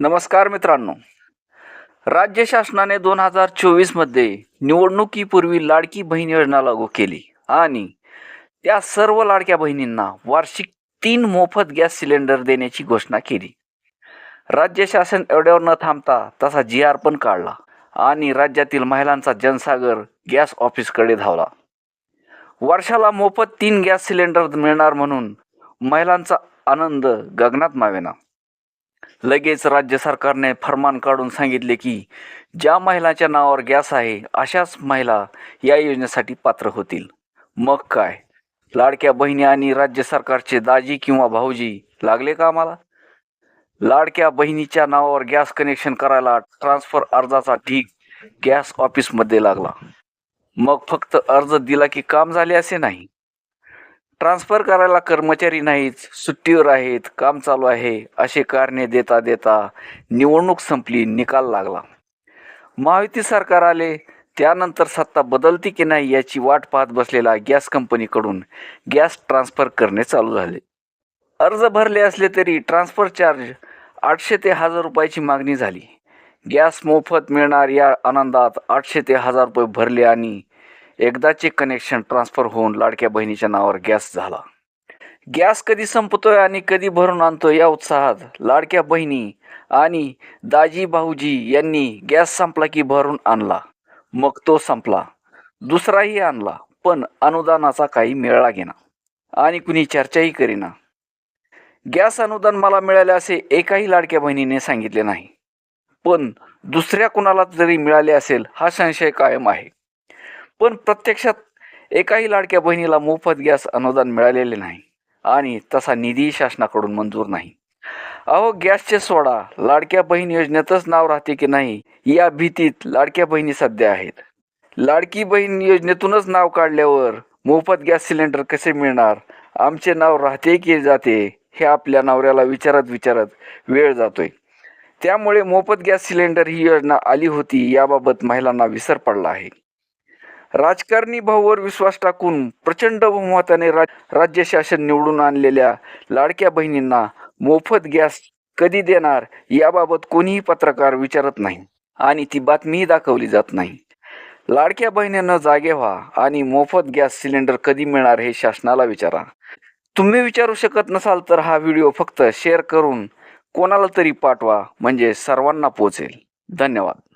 नमस्कार मित्रांनो. राज्य शासनाने दोन हजार चोवीसमध्ये निवडणुकीपूर्वी लाडकी बहीण योजना लागू केली आणि त्या सर्व लाडक्या बहिणींना वार्षिक तीन मोफत गॅस सिलेंडर देण्याची घोषणा केली. राज्य शासन एवढ्यावर न थांबता तसा जी आर पण काढला आणि राज्यातील महिलांचा जनसागर गॅस ऑफिसकडे धावला. वर्षाला मोफत तीन गॅस सिलेंडर मिळणार म्हणून महिलांचा आनंद गगनात मावेना. लगेच राज्य सरकारने फरमान काढून सांगितले की ज्या महिलांच्या नावावर गॅस आहे अशाच महिला या योजनेसाठी पात्र होतील. मग काय? लाडक्या बहिणी आणि राज्य सरकारचे दाजी किंवा भाऊजी लागले का आम्हाला? लाडक्या बहिणीच्या नावावर गॅस कनेक्शन करायला ट्रान्सफर अर्जाचा ठीक गॅस ऑफिसमध्ये लागला. मग फक्त अर्ज दिला की काम झाले असे नाही? ट्रान्सफर करायला कर्मचारी नाहीत सुट्टीवर आहेत काम चालू आहे असे कारणे देता देता निवडणूक संपली निकाल लागला. महायुती सरकार आले त्यानंतर सत्ता बदलती की नाही याची वाट पाहत बसलेला गॅस कंपनीकडून गॅस ट्रान्सफर करणे चालू झाले. अर्ज भरले असले तरी ट्रान्सफर चार्ज आठशे ते हजार रुपयाची मागणी झाली. गॅस मोफत मिळणार या आनंदात आठशे ते हजार रुपये भरले आणि एकदाचे कनेक्शन ट्रान्सफर होऊन लाडक्या बहिणीच्या नावावर गॅस झाला. गॅस कधी संपतोय आणि कधी भरून आणतो या उत्साहात लाडक्या बहिणी आणि दाजी भाऊजी यांनी गॅस संपला की भरून आणला. मग तो संपला. दुसराही आणला पण अनुदानाचा काही मिळाला गेना आणि कुणी चर्चाही करीना. गॅस अनुदान मला मिळाले असे एकाही लाडक्या बहिणीने सांगितले नाही. पण दुसऱ्या कुणाला जरी मिळाले असेल हा संशय कायम आहे. पण प्रत्यक्षात एकाही लाडक्या बहिणीला मोफत गॅस अनुदान मिळालेले नाही आणि तसा निधीही शासनाकडून मंजूर नाही. अहो गॅसचे सोडा लाडक्या बहीण योजनेतच नाव राहते की नाही या भीतीत लाडक्या बहिणी सध्या आहेत. लाडकी बहीण योजनेतूनच नाव काढल्यावर मोफत गॅस सिलेंडर कसे मिळणार आमचे नाव राहते की जाते हे आपल्या नवऱ्याला विचारत विचारत वेळ जातोय. त्यामुळे मोफत गॅस सिलेंडर ही योजना आली होती याबाबत महिलांना विसर पडला आहे. राजकारणी भाऊवर विश्वास टाकून प्रचंड बहुमताने राज राज्य शासन निवडून आणलेल्या लाडक्या बहिणींना मोफत गॅस कधी देणार याबाबत कोणीही पत्रकार विचारत नाही आणि ती बातमीही दाखवली जात नाही. लाडक्या बहिणींना जागे व्हा आणि मोफत गॅस सिलेंडर कधी मिळणार हे शासनाला विचारा. तुम्ही विचारू शकत नसाल तर हा व्हिडिओ फक्त शेअर करून कोणाला तरी पाठवा म्हणजे सर्वांना पोचेल. धन्यवाद.